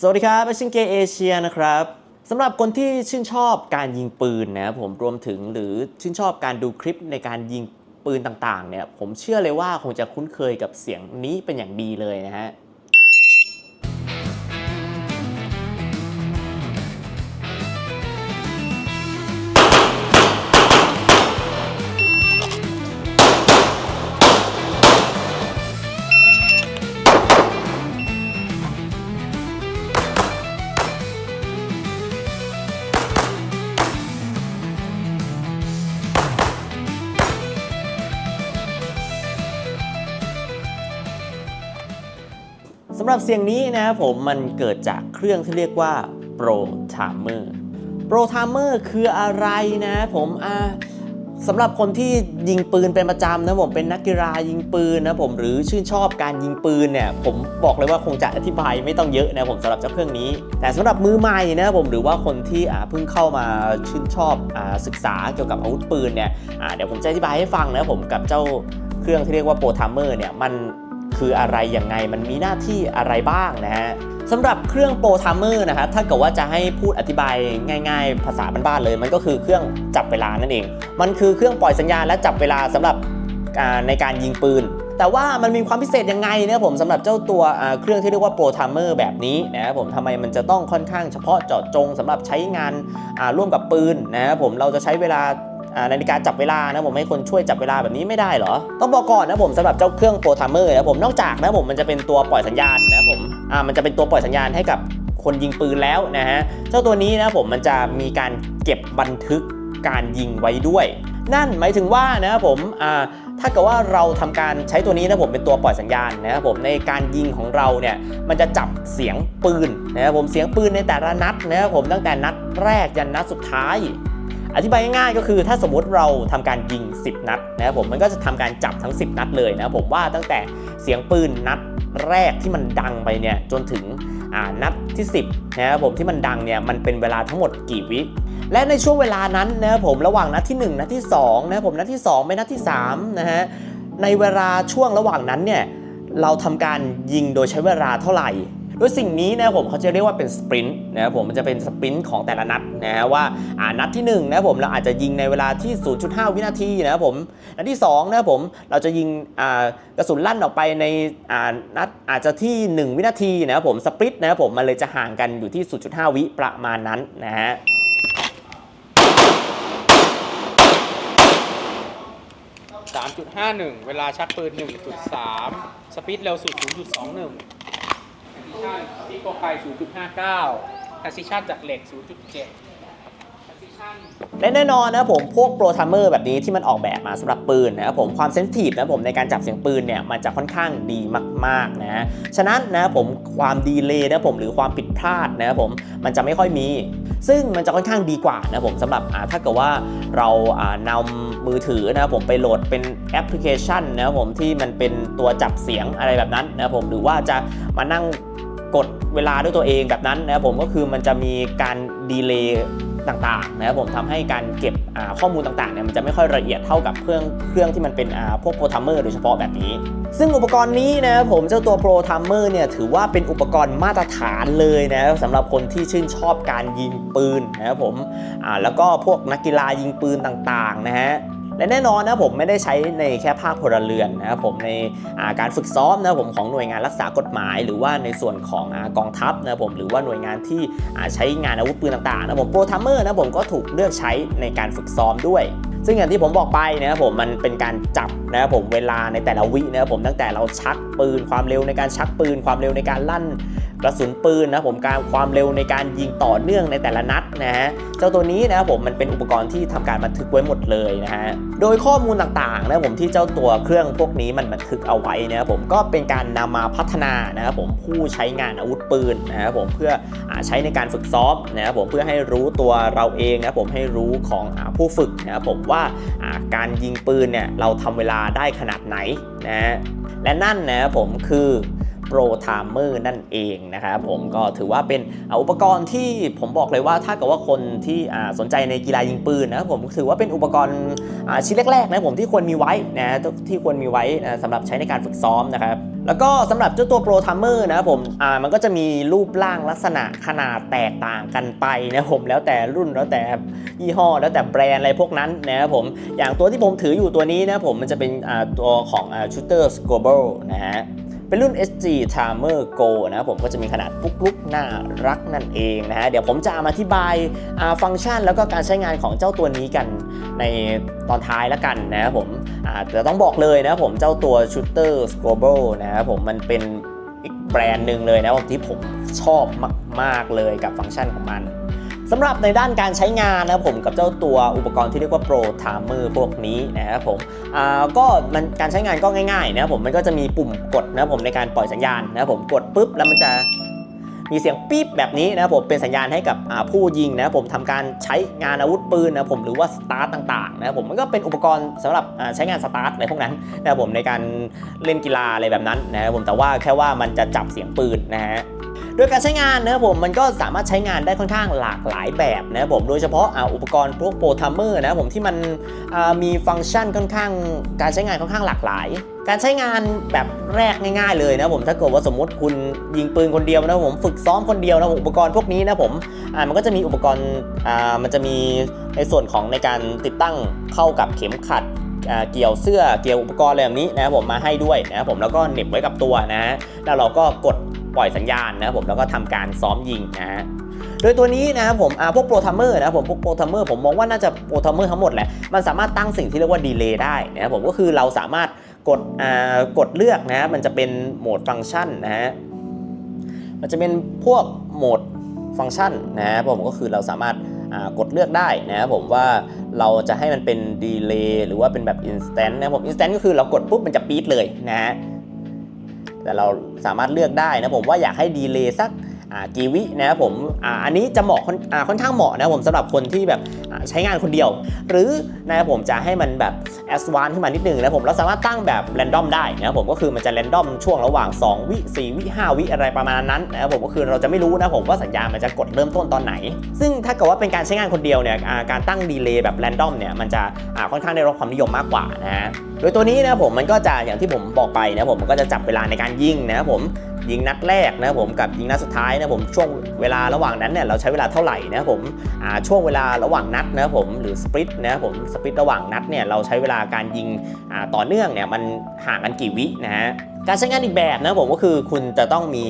สวัสดีครับชิงเกเอเชียนะครับสำหรับคนที่ชื่นชอบการยิงปืนนะครับผมรวมถึงหรือชื่นชอบการดูคลิปในการยิงปืนต่างๆเนี่ยผมเชื่อเลยว่าคงจะคุ้นเคยกับเสียงนี้เป็นอย่างดีเลยนะฮะ หรับเสียงนี้นะครับผมมันเกิดจากเครื่องที่เรียกว่า Pro Timer Pro Timer คืออะไรนะผมอ่าสำหรับคนที่ยิงปืนเป็นประจำนะผมเป็นนักกีฬายิงปืนนะผมหรือชื่นชอบการยิงปืนเนี่ยผมบอกเลยว่าคงจะอธิบายไม่ต้องเยอะนะผมสำหรับเจ้าเครื่องนี้ แต่สำหรับมือใหม่นะผมหรือว่าคนที่เพิ่งเข้ามาชื่นชอบอศึกษาเกี่ยวกับอาวุธปืนเนี่ยเดี๋ยวผมจะอธิบายให้ฟังนะผมกับเจ้าเครื่องที่เรียกว่า Pro Timer เนี่ยมัน คืออะไรยังไงมันมีหน้าที่อะไรบ้างนะฮะสำหรับเครื่องโปรทัมเมอร์นะครับถ้าเกิดว่าจะให้พูดอธิบายง่าย ๆ ภาษาบ้านๆเลย มันก็คือเครื่องจับเวลานั่นเอง มันคือเครื่องปล่อยสัญญาณและจับเวลาสำหรับในการยิงปืน แต่ว่ามันมีความพิเศษยังไงนะครับผมสำหรับเจ้าตัวเครื่องที่เรียกว่าโปรทัมเมอร์แบบนี้นะครับผมทำไมมันจะต้องค่อนข้างเฉพาะเจาะจงสำหรับใช้งานร่วมกับปืนนะครับผมเราจะใช้เวลา นาฬิกาจับเวลานะผมให้คนช่วยจับเวลาแบบนี้ไม่ได้เหรอ ต้องบอกก่อนนะผมสำหรับเจ้าเครื่องโปรทัมเมอร์นะผมนอกจากนะผมมันจะเป็นตัวปล่อยสัญญาณนะผมอ่ามันจะเป็นตัวปล่อยสัญญาณให้กับคนยิงปืนแล้วนะฮะเจ้าตัวนี้นะผมมันจะมีการเก็บบันทึกการยิงไว้ด้วย นั่นหมายถึงว่านะครับผมอ่าถ้าเกิดว่าเราทำการใช้ตัวนี้นะผมเป็นตัวปล่อยสัญญาณนะครับผมในการยิงของเราเนี่ยมันจะจับเสียงปืนนะครับผมเสียงปืนในแต่ละนัดนะครับผมตั้งแต่นัดแรกยันนัดสุดท้าย อธิบายง่ายๆก็คือถ้าสมมติเราทำการยิง 10 นัดนะครับผมมันก็จะทำการจับทั้ง 10 นัดเลยนะครับผมว่าตั้งแต่เสียงปืนนัดแรกที่มันดังไปเนี่ยจนถึงนัดที่ 10นะครับผมที่มันดังเนี่ยมันเป็นเวลาทั้งหมดกี่วิและในช่วงเวลานั้นนะครับผมระหว่างนัดที่ 1 นัดที่2นะครับผมนัดที่ 2 ไปนัดที่3นะฮะในเวลาช่วงระหว่างนั้นเนี่ยเราทำการยิงโดยใช้เวลาเท่าไหร่ โดยสิ่งนี้นะผมเขาจะเรียกว่าเป็นสปรินต์นะครับผมมันจะเป็นสปรินต์ของแต่ละนัดนะฮะว่าอ่านัดที่1นะครับผมเราอาจจะยิงในเวลาที่ 0.5 วินาทีนะครับผมนัดที่2นะครับผมเราจะยิงอ่ากระสุนลั่นออกไปในอ่านัดอาจจะที่ 1 วินาทีนะครับผมสปรินต์นะครับผมมันเลยจะห่างกันอยู่ที่ 0.5 วิประมาณนั้นนะฮะ3.51 เวลาชักปืน 1.3 สปีดเร็วสุด 0.21 Precision สปีดโกไก0.59 Precision จากเหล็ก 0.7 Precision และแน่นอนนะผมพวกโปรทัมเมอร์แบบนี้ที่มันออกแบบมาสำหรับปืนนะครับผมความเซนซิทีฟนะครับผมในการจับเสียงปืนเนี่ยมันจะค่อนข้างดีมากๆนะฮะฉะนั้นนะครับผมความดีเลย์นะครับผมหรือความผิดพลาดนะครับผมมันจะไม่ค่อยมี ซึ่งมันจะค่อนข้างดีกว่านะครับผมสำหรับถ้าเกิดว่าเราอ่านำมือถือนะครับผมไปโหลดเป็นแอปพลิเคชันนะครับผมที่มันเป็นตัวจับเสียงอะไรแบบนั้นนะครับผมหรือว่าจะมานั่ง กดเวลาด้วยตัวเองแบบนั้นนะครับผมก็คือมันจะมีการดีเลย์ต่างๆนะครับผมทำให้การเก็บข้อมูลต่างๆเนี่ยมันจะไม่ค่อยละเอียดเท่ากับเครื่องเครื่องที่มันเป็นพวกโปรทัมเมอร์โดยเฉพาะแบบนี้ ซึ่งอุปกรณ์นี้นะครับผมเจ้าตัวโปรทัมเมอร์เนี่ยถือว่าเป็นอุปกรณ์มาตรฐานเลยนะสำหรับคนที่ชื่นชอบการยิงปืนนะครับผมแล้วก็พวกนักกีฬายิงปืนต่างๆนะฮะ และแน่นอนนะผมไม่ได้ใช้ในแค่ภาคพลเรือนนะครับผมในาการฝึกซ้อมนะผมของหน่วยงานรักษากฎหมาย หรือว่าในส่วนของอกองทัพนะผมหรือว่าหน่วยงานที่ใช้งานอาวุธปืนต่างๆนะผมโปรทัมเมอร์นะผมก็ถูกเลือกใช้ในการฝึกซ้อมด้วยซึ่งอย่างที่ผมบอกไปนะครับผมมันเป็นการจับนะครับผมเวลาในแต่ละวินะครับผมตั้งแต่เราชักปืนความเร็วในการชักปืนความเร็วในการลั่น กระสุนปืนนะผมการความเร็วในการยิงต่อเนื่องในแต่ละนัดนะฮะเจ้าตัวนี้นะครับผมมันเป็นอุปกรณ์ที่ทำการบันทึกไว้หมดเลยนะฮะโดยข้อมูลต่างๆนะผมที่เจ้าตัวเครื่องพวกนี้มันบันทึกเอาไว้นะครับผมก็เป็นการนำมาพัฒนานะครับผมผู้ใช้งานอาวุธปืนนะครับผมเพื่ออใช้ในการฝึกซ้อมนะครับผมเพื่อให้รู้ตัวเราเองนะครับผมให้รู้ของอผู้ฝึกนะครับผมว่าอ่าการยิงปืนเนี่ยเราทำเวลาได้ขนาดไหนนะฮะและนั่นนะครับผมคือ Pro Timer นั่นเองนะครับผมก็ถือว่าเป็นอุปกรณ์ที่ผมบอกเลยว่าถ้าเกิดว่าคนที่สนใจในกีฬายิงปืนนะครับผมถือว่าเป็นอุปกรณ์ชิ้นแรกๆนะผมที่ควรมีไว้นะที่ควรมีไว้สำหรับใช้ในการฝึกซ้อมนะครับแล้วก็สำหรับเจ้าตัว Pro Timer นะครับผม อ่า มันก็จะมีรูปร่างลักษณะขนาดแตกต่างกันไปนะผม แล้วแต่รุ่น แล้วแต่ยี่ห้อ แล้วแต่แบรนด์อะไรพวกนั้นนะครับผม อย่างตัวที่ผมถืออยู่ตัวนี้นะผม มันจะเป็นอ่าตัวของอ่า Shooter Global นะฮะ เป็นรุ่น SG Timer Go นะครับผมก็จะมีขนาดปุ๊กลุกน่ารักนั่นเองนะฮะเดี๋ยวผมจะมาอธิบายอ่าฟังก์ชันแล้วก็การใช้งานของเจ้าตัวนี้กันในตอนท้ายแล้วกันนะครับผมแต่ต้องบอกเลยนะครับผมเจ้าตัว Shooter Global นะครับผมมันเป็นอีกแบรนด์หนึ่งเลยนะผมที่ผมชอบมาก ๆเลยกับฟังก์ชันของมัน สำหรับในด้านการใช้งานนะครับผมกับเจ้าตัวอุปกรณ์ที่เรียกว่า Pro Timer พวกนี้นะครับผมอ่าก็มันการใช้งานก็ง่ายๆนะครับผมมันก็จะมีปุ่มกดนะครับผมในการปล่อยสัญญาณนะครับผมกดปุ๊บแล้วมันจะมีเสียงปี๊บแบบนี้นะครับผมเป็นสัญญาณให้กับผู้ยิงนะครับผมทำการใช้งานอาวุธปืนนะครับผมหรือว่าสตาร์ตต่างๆนะครับผมมันก็เป็นอุปกรณ์สำหรับใช้งานสตาร์ทอะไรพวกนั้นนะครับผมในการเล่นกีฬาอะไรแบบนั้นนะครับผมแต่ว่าแค่ว่ามันจะจับเสียงปืนนะฮะ โดยการใช้งานนะครับผมมันก็สามารถใช้งานได้ค่อนข้างหลากหลายแบบนะครับผมโดยเฉพาะอุปกรณ์พวกโปรทัมเมอร์นะครับผมที่มันมีฟังก์ชันค่อนข้างการใช้งานค่อนข้างหลากหลายการใช้งานแบบแรกง่ายๆเลยนะครับผมถ้าเกิดว่าสมมติคุณยิงปืนคนเดียวนะครับผมฝึกซ้อมคนเดียวนะครับอุปกรณ์พวกนี้นะครับผมอ่ามันก็จะมีอุปกรณ์อ่ามันจะมีในส่วนของในการติดตั้งเข้ากับเข็มขัดอ่าเกี่ยวเสื้อเกี่ยวอุปกรณ์อะไรแบบนี้นะครับผมมาให้ด้วยนะครับผมแล้วก็เหน็บไว้กับตัวนะฮะแล้วเราก็กด ปล่อยสัญญาณนะครับผมแล้วก็ทำการซ้อมยิงนะฮะโดยตัวนี้นะครับผมพวกโปรทัมเมอร์นะครับผมพวกโปรทัมเมอร์ผมมองว่าน่าจะโปรทัมเมอร์ทั้งหมดแหละมันสามารถตั้งสิ่งที่เรียกว่าดีเลย์ได้นะครับผมก็คือเราสามารถกดกดเลือกนะมันจะเป็นโหมดฟังก์ชันนะฮะมันจะเป็นพวกโหมดฟังก์ชันนะครับผมก็คือเราสามารถกดเลือกได้นะครับผมว่าเราจะให้มันเป็นดีเลย์หรือว่าเป็นแบบ instant นะครับผม instant ก็คือเรากดปุ๊บมันจะปี๊ดเลยนะฮะ แต่เราสามารถเลือกได้นะผมว่าอยากให้ดีเลย์สัก กีวินะครับผมออันนี้จะเหมาะค่อนอค่อนข้างเหมาะนะครับผมสำหรับคนที่แบบใช้งานคนเดียว หรือนะครับผมจะให้มันแบบแอสวานขึ้นมานิดนึงนะผมเราสามารถตั้งแบบแรนดอมได้นะครับผมก็คือมันจะแรนดอมช่วงระหว่าง 2 วิ 4 วิ 5 วิอะไรประมาณนั้นนะครับผมก็คือเราจะไม่รู้นะผมว่าสัญญาณมันจะกดเริ่มต้นตอนไหน ซึ่งถ้าเกิดว่าเป็นการใช้งานคนเดียวเนี่ยการตั้งดีเลย์แบบแรนดอมเนี่ยมันจะค่อนข้างได้รับความนิยมมากกว่านะฮะโดยตัวนี้นะครับผมมันก็จะอย่างที่ผมบอกไปนะครับผมมันก็จะจับเวลาในการยิงนะครับผม ยิงนัดแรกนะผมกับยิงนัดสุดท้ายนะผมช่วงเวลาระหว่างนั้นเนี่ยเราใช้เวลาเท่าไหร่นะผมอ่าช่วงเวลาระหว่างนัดนะผมหรือสปริตนะผมสปริตระหว่างนัดเนี่ยเราใช้เวลาการยิงอ่าต่อเนื่องเนี่ยมันห่างกันกี่วินะฮะการใช้งานอีกแบบนะผมก็คือคุณจะต้องมี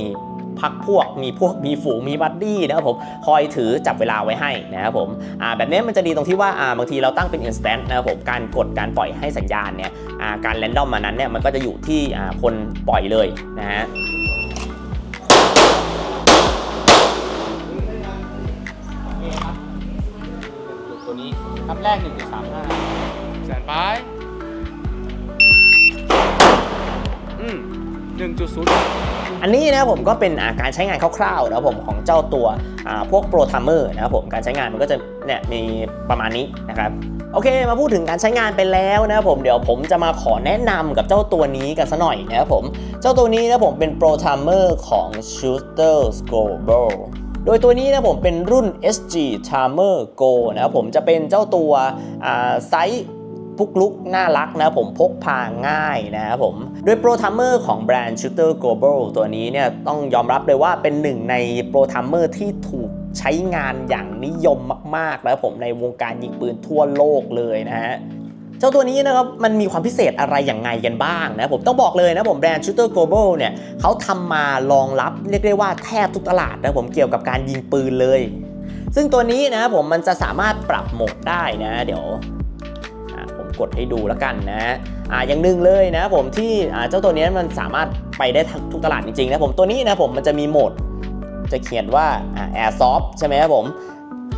พักพวกมีพวกมีฝูงมีบัดดี้นะครับผมคอยถือจับเวลาไว้ให้นะครับผมอ่าแบบนี้มันจะดีตรงที่ว่าอ่าบางทีเราตั้งเป็น instant นะครับผมการกดการปล่อยให้สัญญาณเนี่ยอ่าการแรนดอมมานั้นเนี่ยมันก็จะอยู่ที่อ่าคนปล่อยเลยนะฮะ คำแรก 1.35 แสนไปอืม1.0อันนี้นะครับผมก็เป็นอ่าการใช้งานคร่าวๆนะครับผมของเจ้าตัวอ่าพวกโปรทัมเมอร์นะครับผมการใช้งานมันก็จะเนี่ยมีประมาณนี้นะครับโอเคมาพูดถึงการใช้งานไปแล้วนะครับผมเดี๋ยวผมจะมาขอแนะนำกับเจ้าตัวนี้กันสัหน่อยนะครับผมเจ้าตัวนี้นะผมเป็นโปรทัมเมอร์ของ Shooter Global โดยตัวนี้นะผมเป็นรุ่น SG Timer Go นะครับผมจะเป็นเจ้าตัวไซส์พุกลุกน่ารักนะผมพกพาง่ายนะครับผม โดยโปรทัมเมอร์ของแบรนด์ Shooter Global ตัวนี้เนี่ยต้องยอมรับเลยว่าเป็นหนึ่งในโปรทัมเมอร์ที่ถูกใช้งานอย่างนิยมมากๆนะครับผมในวงการยิงปืนทั่วโลกเลยนะฮะ เจ้าตัวนี้นะครับมันมีความพิเศษอะไรอย่างไงกันบ้างนะผมต้องบอกเลยนะผมแบรนด์ Shooter Global เนี่ยเขาทำมารองรับเรียกได้ว่าแทบทุกตลาดนะผมเกี่ยวกับการยิงปืนเลย ซึ่งตัวนี้นะผมมันจะสามารถปรับโหมดได้นะเดี๋ยวผมกดให้ดูแล้วกันนะอ่าอย่างหนึ่งเลยนะผมที่อ่าเจ้าตัวนี้มันสามารถไปได้ทั้งทุกตลาดจริงๆนะผมตัวนี้นะผมมันจะมีโหมดจะเขียนว่าอ่า Airsoft ใช่ไหมครับผม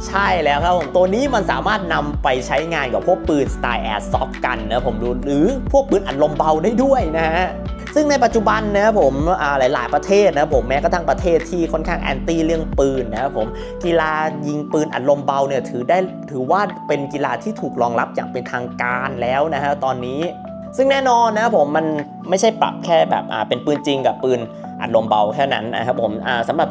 ใช่แล้วครับผมตัวนี้มันสามารถนำไปใช้งานกับพวกปืนสไตล์ Airsoft กันนะผมดูหรือพวกปืนอัดลมเบาได้ด้วยนะฮะซึ่งในปัจจุบันนะครับผมอ่าหลาย ๆ ประเทศนะครับผมแม้กระทั่งประเทศที่ค่อนข้างแอนตี้เรื่องปืนนะครับผมกีฬายิงปืนอัดลมเบาเนี่ยถือได้ถือว่าเป็นกีฬาที่ถูกรองรับอย่างเป็นทางการแล้วนะฮะตอนนี้ ซึ่งแน่นอนนะครับผมมันไม่ใช่ปรับแค่แบบเป็นปืนจริงกับปืน อัดลมเบาแค่นั้นนะครับผมสำหรับ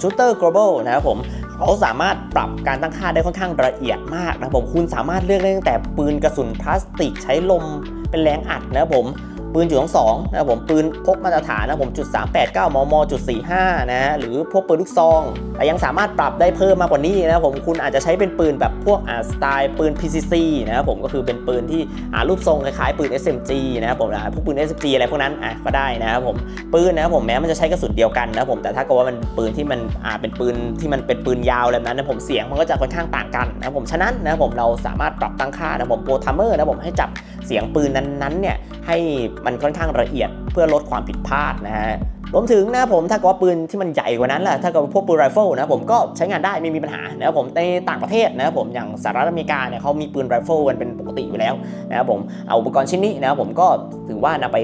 ชูเตอร์ global นะครับผมเขาสามารถปรับการตั้งค่าได้ค่อนข้างละเอียดมากนะครับผมคุณสามารถเลือกได้ตั้งแต่ปืนกระสุนพลาสติกใช้ลมเป็นแรงอัดนะครับผม ปืนจุดสองนะครับผมปืนพกมาตรฐานนะครับผมจุด389มมจุด45นะฮะหรือพวกปืนลูกซอง แต่ยังสามารถปรับได้เพิ่มมากกว่านี้นะครับผมคุณอาจจะใช้เป็นปืนแบบพวกอ่าสไตล์ปืน PCC นะครับผมก็คือเป็นปืนที่อ่ารูปทรงคล้ายๆปืน SMG นะครับผมพวกปืน SMG อะไรพวกนั้นอะก็ได้นะครับผมปืนนะครับผมแม้มันจะใช้กระสุนเดียวกันนะครับผมแต่ถ้าเกิดว่ามันปืนที่มันอ่าเป็นปืนที่มันเป็นปืนยาวอะไรนั้นนะผมเสียงมันก็จะค่อนข้างต่างกันนะครับผมฉะนั้นนะครับผมเราสามารถปรับตั้งค่านะผมโปรทัมเมอร์นะผมให้จับเสียงปืนนั้นๆเนี่ยให้มันค่อนข้างละเอียดเพื่อลดความผิดพลาดนะฮะรวมถึงนะผมถ้าก็ปืนที่มันใหญ่กว่านั้นแหละถ้ากับพวกปืนไรเฟิลนะผมก็ใช้งานได้ไม่มีปัญหานะครับผมในต่างประเทศนะครับผมอย่างสหรัฐอเมริกาเนี่ยเขามีปืนไรเฟิลกันเป็นปกติอยู่แล้วนะครับผมเอาอุปกรณ์ชิ้นนี้นะครับผมก็ถือว่านำไป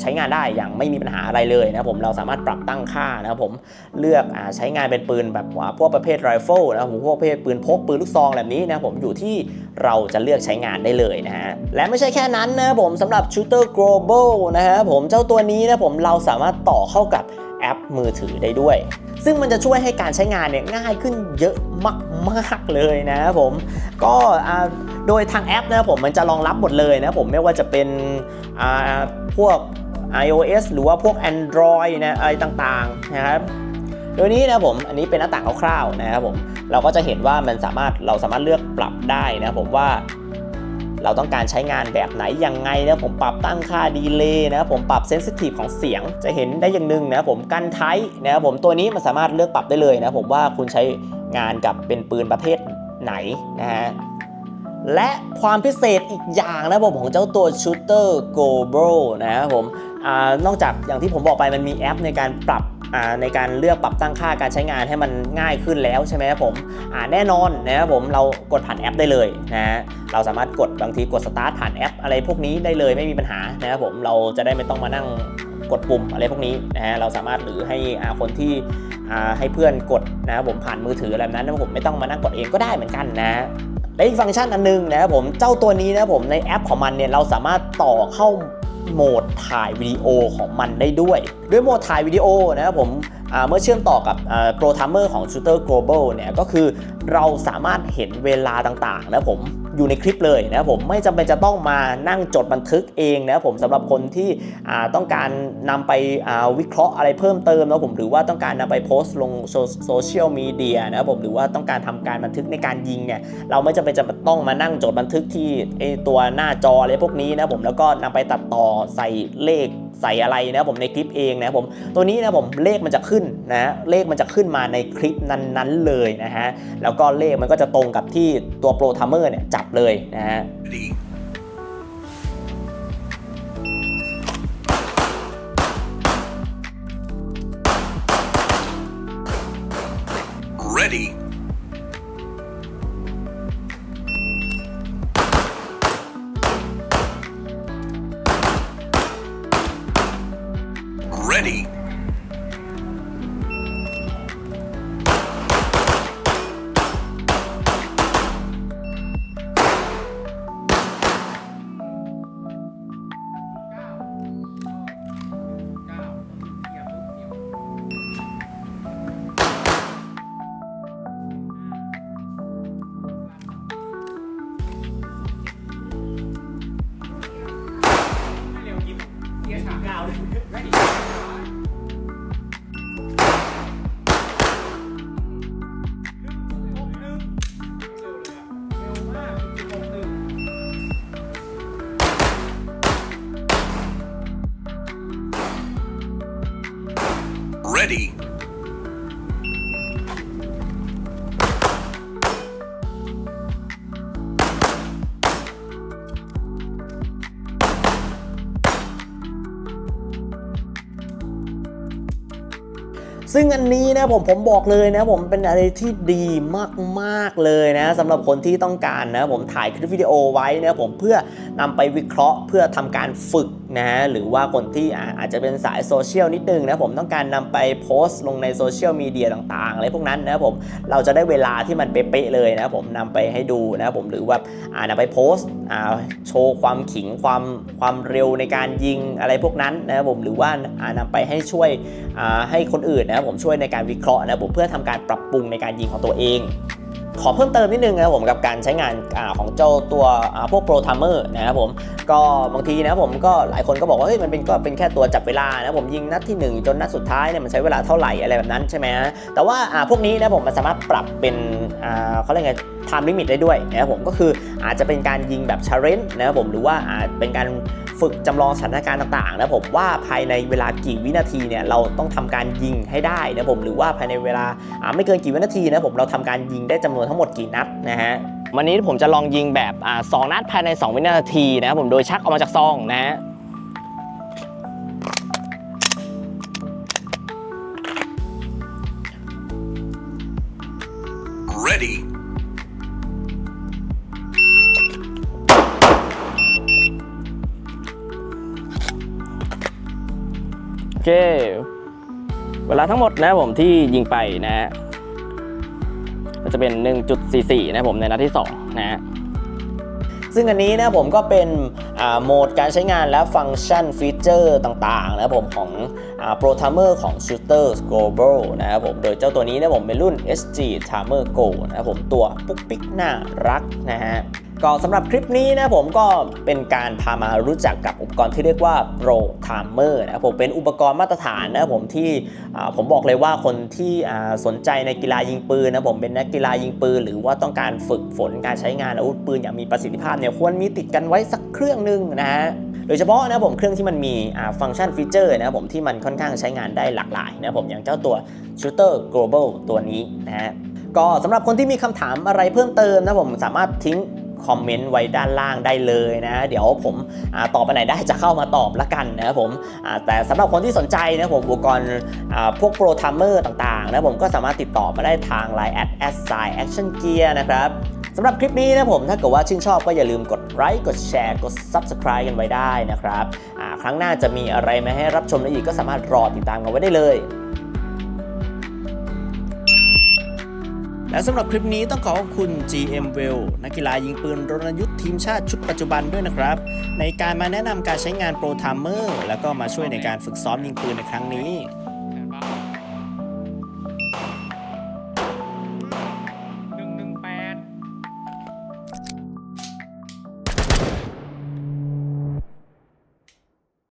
ใช้งานได้อย่างไม่มีปัญหาอะไรเลยนะครับผมเราสามารถปรับตั้งค่านะครับผมเลือกอใช้งานเป็นปืนแบบว่าพวกประเภทไรเฟิลนะครับผมพวกประเภทปืนพกปืนลูกซองแบบนี้นะครับผมอยู่ที่เราจะเลือกใช้งานได้เลยนะฮะและไม่ใช่แค่นั้นนะครับผมสำหรับ Shooter Global นะครับผมเจ้าตัวนี้นะผมเราสามารถต่อเข้ากับแอปมือถือได้ด้วย ซึ่งมันจะช่วยให้การใช้งานเนี่ยง่ายขึ้นเยอะมาก ๆ เลยนะผมก็โดยทางแอปนะผมมันจะรองรับหมดเลยนะผมไม่ว่าจะเป็นพวก iOS หรือว่าพวก Android นะอะไรต่างๆนะครับโดยนี้นะผมอันนี้เป็นหน้าต่างคร่าวๆนะครับผมเราก็จะเห็นว่ามันสามารถเราสามารถเลือกปรับได้นะผมว่าเราต้องการใช้งานแบบไหนยังไงนะผมปรับตั้งค่าดีเลย์นะผมปรับเซนซิทีฟของเสียงจะเห็นได้อย่างหนึ่งนะผมกันไทนะครับผมตัวนี้มันสามารถเลือกปรับได้เลยนะผมว่าคุณใช้งานกับเป็นปืนประเภทไหนนะฮะและความพิเศษอีกอย่างนะผมของเจ้าตัว Shooter Global นะครับผม นอกจากอย่างที่ผมบอกไปมันมีแอปในการปรับในการเลือกปรับตั้งค่าการใช้งานให้มันง่ายขึ้นแล้วใช่ไหมครับผมแน่นอนนะครับผมเรากดผ่านแอปได้เลยนะเราสามารถกดบางทีกดสตาร์ทผ่านแอป อะไรพวกนี้ได้เลยไม่มีปัญหานะครับผมเราจะได้ไม่ต้องมานั่งกดปุ่มอะไรพวกนี้นะฮะเราสามารถหรือให้คนที่ให้เพื่อนกดนะครับผมผ่านมือถืออะไรนั้นนะผมไม่ต้องมานั่งกดเองก็ได้เหมือนกันนะและอีกฟังก์ชันอันหนึงนะครับผมเจ้าตัวนี้นะครับผมในแอปของมันเนี่ยเราสามารถต่อเข้า โหมดถ่ายวิดีโอของมันได้ด้วย ด้วยโหมดถ่ายวิดีโอนะครับผมเมื่อเชื่อมต่อกับโปรทัมเมอร์ของ Shooter Global เนี่ยก็คือเราสามารถเห็นเวลาต่างๆนะผม อยู่ในคลิปเลยนะครับผมไม่จำเป็นจะต้องมานั่งจดบันทึกเองนะครับผมสำหรับคนที่ต้องการนำไปาวิเคราะห์อะไรเพิ่มเติมนะผมหรือว่าต้องการนำไปโพสต์ลงโซเชียลมีเดียนะครับผมหรือว่าต้องการทำการบันทึกในการยิงเนี่ยเราไม่จำเป็นจะต้องมานั่งจดบันทึกที่ตัวหน้าจออะไรพวกนี้นะผมแล้วก็นำไปตัดต่อใส่เลข ใส่อะไรนะผมในคลิปเองนะผมตัวนี้นะผมเลขมันจะขึ้นนะเลขมันจะขึ้นมาในคลิปนั้นๆเลยนะฮะแล้วก็เลขมันก็จะตรงกับที่ตัวโปรทัมเมอร์เนี่ยจับเลยนะฮะ ซึ่งอันนี้นะผมผมบอกเลยนะผมเป็นอะไรที่ดีมากๆเลยนะสำหรับคนที่ต้องการนะผมถ่ายคลิปวิดีโอไว้นะผมเพื่อนำไปวิเคราะห์เพื่อทำการฝึก นะฮะหรือว่าคนที่อาจจะเป็นสายโซเชียลนิดนึงนะผมต้องการนำไปโพสต์ลงในโซเชียลมีเดียต่างๆอะไรพวกนั้นนะผมเราจะได้เวลาที่มันเป๊ะเลยนะผมนำไปให้ดูนะผมหรือว่าอ่านำไปโพสต์อ่าโชว์ความขิงความความเร็วในการยิงอะไรพวกนั้นนะผมหรือว่าอ่านำไปให้ช่วยอ่าให้คนอื่นนะผมช่วยในการวิเคราะห์นะผมเพื่อทำการปรับปรุงในการยิงของตัวเอง ขอเพิ่มเติมนิดนึงนะครับผมกับการใช้งานอของเจ้าตัวพวกโปรทัมเมอร์นะครับผมก็บางทีนะครับผมก็หลายคนก็บอกว่าเฮ้ยมันเป็นก็เป็นแค่ตัวจับเวลานะผมยิงนัดที่ 1 จนนัดสุดท้ายเนี่ยมันใช้เวลาเท่าไหร่อะไรแบบนั้นใช่ไหมฮะแต่ว่าพวกนี้นะผมมันสามารถปรับเป็นเขาเรียกไง time limit ได้ด้วยนะครับผมก็คืออาจจะเป็นการยิงแบบ challenge นะครับผมหรือว่าอาจเป็นการ ฝึกจำลองสถานการณ์ต่างๆนะผมว่าภายในเวลากี่วินาทีเนี่ยเราต้องทำการยิงให้ได้นะผมหรือว่าภายในเวลาอ่าไม่เกินกี่วินาทีนะผมเราทำการยิงได้จำนวนทั้งหมดกี่นัดนะฮะวันนี้ผมจะลองยิงแบบอ่าสองนัดภายใน 2 วินาทีนะครับผมโดยชักออกมาจากซองนะฮะ เค เวลาทั้งหมดนะผมที่ยิงไปนะฮะก็จะเป็น 1.44 นะผมในนัดที่ 2 นะฮะซึ่งอันนี้นะผมก็เป็นโหมดการใช้งานและฟังก์ชันฟีเจอร์ต่างๆนะผมของอ่า Pro Timer ของ Shooter Global นะครับผมโดยเจ้าตัวนี้นะผมเป็นรุ่น SG Timer Go นะครับผมตัวปุ๊กปิ๊กน่ารักนะฮะ ก็สำหรับคลิปนี้นะผมก็เป็นการพามารู้จักกับอุปกรณ์ที่เรียกว่า Pro Timer นะครับผมเป็นอุปกรณ์มาตรฐานนะผมที่ผมบอกเลยว่าคนที่สนใจในกีฬายิงปืนนะผมเป็นนักกีฬายิงปืน หรือว่าต้องการฝึกฝนการใช้งานอาวุธปืนอย่างมีประสิทธิภาพเนี่ยควรมีติดกันไว้สักเครื่องหนึ่งนะฮะโดยเฉพาะนะผมเครื่องที่มันมีฟังก์ชันฟีเจอร์นะผมที่มันค่อนข้างใช้งานได้หลากหลายนะผมอย่างเจ้าตัว Shooter Global ตัวนี้นะฮะก็สำหรับคนที่มีคำถามอะไรเพิ่มเติมนะผมสามารถทิ้ง คอมเมนต์ไว้ด้านล่างได้เลยนะ เดี๋ยวผมอตอบไปไหนได้จะเข้ามาตอบละกันนะครับผมแต่สำหรับคนที่สนใจนะผมอุปกรณ์พวกโปรทัมเมอร์ต่างๆนะผมก็สามารถติดต่อมาได้ทาง Line at s i action gear นะครับสำหรับคลิปนี้นะผมถ้าเกิดว่าชื่นชอบก็อย่าลืมกดไลค์กดแชร์กด Subscribe กันไว้ได้นะครับครั้งหน้าจะมีอะไรมาให้รับชมได้อีกก็สามารถรอติดตามกันไว้ได้เลย และสำหรับคลิปนี้ต้องขอขอบคุณ GM Well นักกีฬายิงปืนรณยุทธ์ทีมชาติชุดปัจจุบันด้วยนะครับ ในการมาแนะนำการใช้งานโปรทามเมอร์แล้วก็มาช่วยในการฝึกซ้อมยิงปืนในครั้งนี้